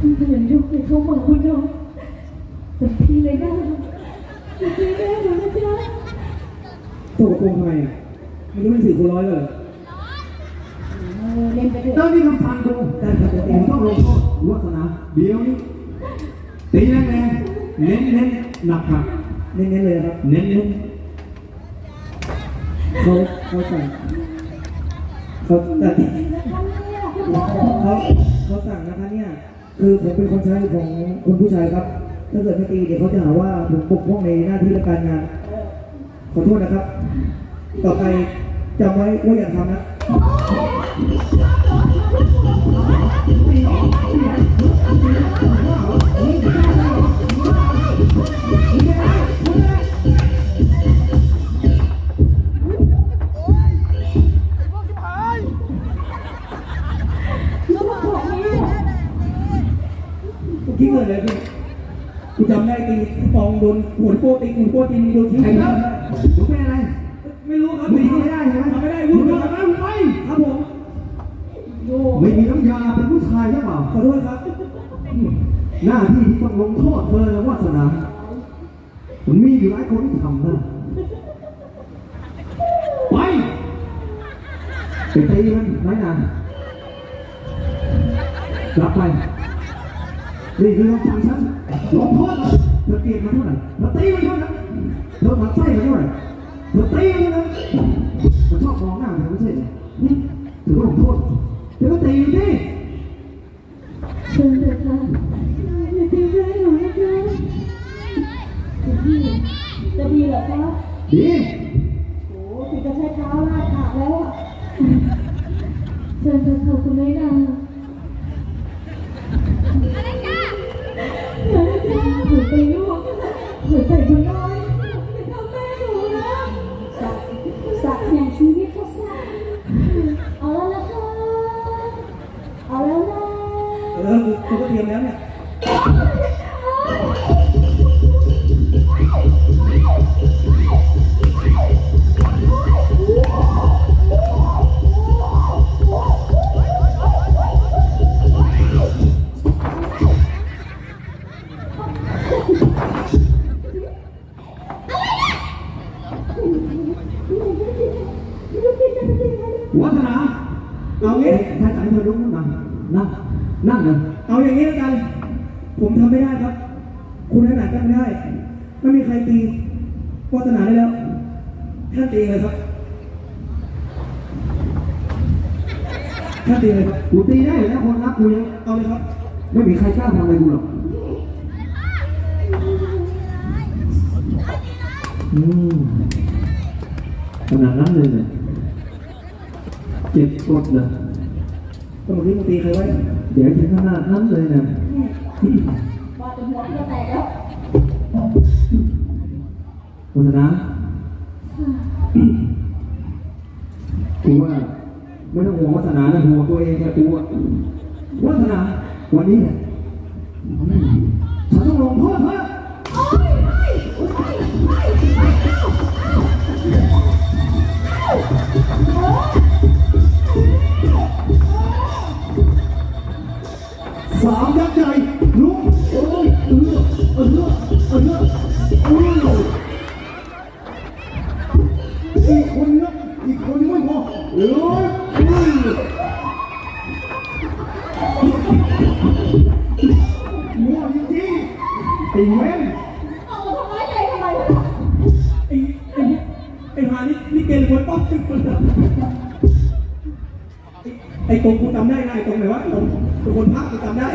คุณน้องเต็มที่เลยนะเต็มที่เลยนะจ๊ะตกกระโปรงทำไมอะมันรู้เป็นสี่คูณร้อยเลยเหรอเออเล่นไปเถเจ้าอะนี่คำสั่งกูได้ครับเดี๋ยวผเต็มมต้องลงโทษวัฒนาเดี๋ยวนี้ตีแรงๆเน้นเน้นๆหนักหนักเน้นๆเลยนะครับเน้นเน้นเขาเขาสั่งเขาแต่เขาเขาสั่งนะคะเนี่ย คือผมเป็นคนใช้ของคุณผู้ชายครับ ถ้าเกิดไม่ตีเดี๋ยวเขาจะหาว่าผมปกป้องในหน้าที่และการงาน ขอโทษนะครับ ต่อไปจำไว้ว่าอย่าทำนะ เกิดอะไรขึ้นกูจำได้ตีปองโดนหัวโป้ตีหัวโป้ตีโดนทิ้งไอ้ไปเจ้ามึงเป็นอะไร ไม่รู้ครับมึงทำไม่ได้ใช่ไหมทำไม่ได้มึพูงดทำไม่ไม่ได้ได้มึงไปครับผมโยไม่มีน้ำยาเป็นผู้ชายใช่เปล่าขอโทษครับ หน้าที่ที่ต้องลงโทษเธอและวาสนามันมีอยู่หลายคนที่ทำได้ไปไปตีมันน้อยหนารับไป นี่คือคำสั่งฉันลงโทษมันเธอเกลียดมันเท่าไหร่เธอตีมันเท่านั้นเธอหมันไส้มันเท่าไหร่เธอตีมันเท่านั้นมันชอบมองหน้าเธอไม่ใช่เหรอนี่ถือว่าลงโทษเธอก็ตีมันสิเชิญเถอะค่ะอย่าตีแรงหนูนะจ๊ะจะพี่จะพี่เหรอคะดีโอ้ถึงจะใช้เท้าลากขาแล้วอะเชิญเถอะค่ะคุณแม่ดา กูกูก็เตรียมแล้วเนี่ย วัฒนาเอางี้ถ้าใจเธอลุกนั่งนั่ง นั่งเลยเอาอย่างนี้แล้วกัน ผมทำไม่ได้ครับ คุณขนาดก็ไม่ได้ ไม่มีใครตีวาสนาได้แล้วท่านตีเลยครับท่านตีเลยครับกูตีได้อยู่แล้วคนรักกูยังเอาเลยครับ ไม่มีใครกล้าทำอะไรกูหรอกอืมขนาดนั้นเลยเนี่ยเจ็บปวดเลย ตำรวจที่มึงตีใครไว้เดี๋ยวถึงขนาดนั้นเลยเนี่ยว่าเป็นหัวจะแตกแล้ววัฒนากูว่าไม่ต้องห่วงวัฒนานะห่วงตัวเองแค่กูอะวัฒนาวันนี้เนี่ยฉันต้องลงโทษเธอ สามยักษ์ใหญ่ลุกโอ้ยเออเออเออเอออีกคนนะอีกคนไม่พอเออเออมั่วจริงๆไอ้เว้นเอาทำร้ายใจทำไมวะไอ้ไอ้ไอ้หานี่นี่เกณฑ์คนป๊อกตึกคนละ ไอ้ตรงกูจำได้ไงไอ้ตรงไหนวะไอ้ตรงคนพักกูจำได้